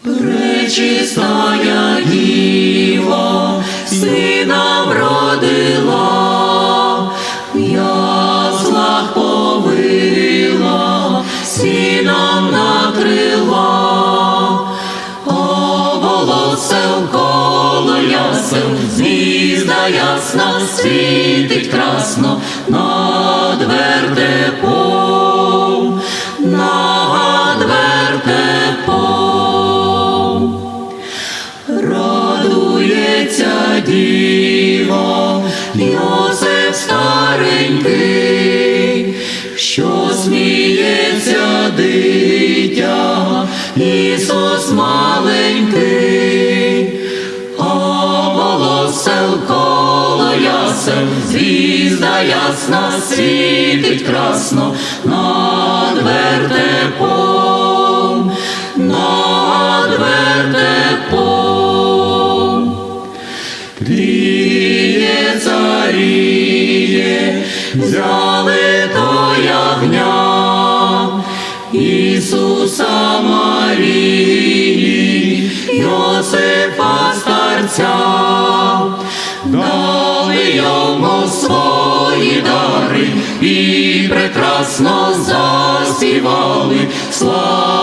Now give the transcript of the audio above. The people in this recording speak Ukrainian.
Пречистая Діва, сина вродила, в яслах повила, сіном накрила, а волосем коло ясел, звізда ясна світить красно над вертепом, Діва, Йосип старенький, що сміється дитя, Ісус маленький, а волосел коло ясел, звізда ясна світить красно Тріє царіє, взяли до ягня, Ісуса Марії, Йосифа старця, дали йому свої дари і прекрасно заспівали славу.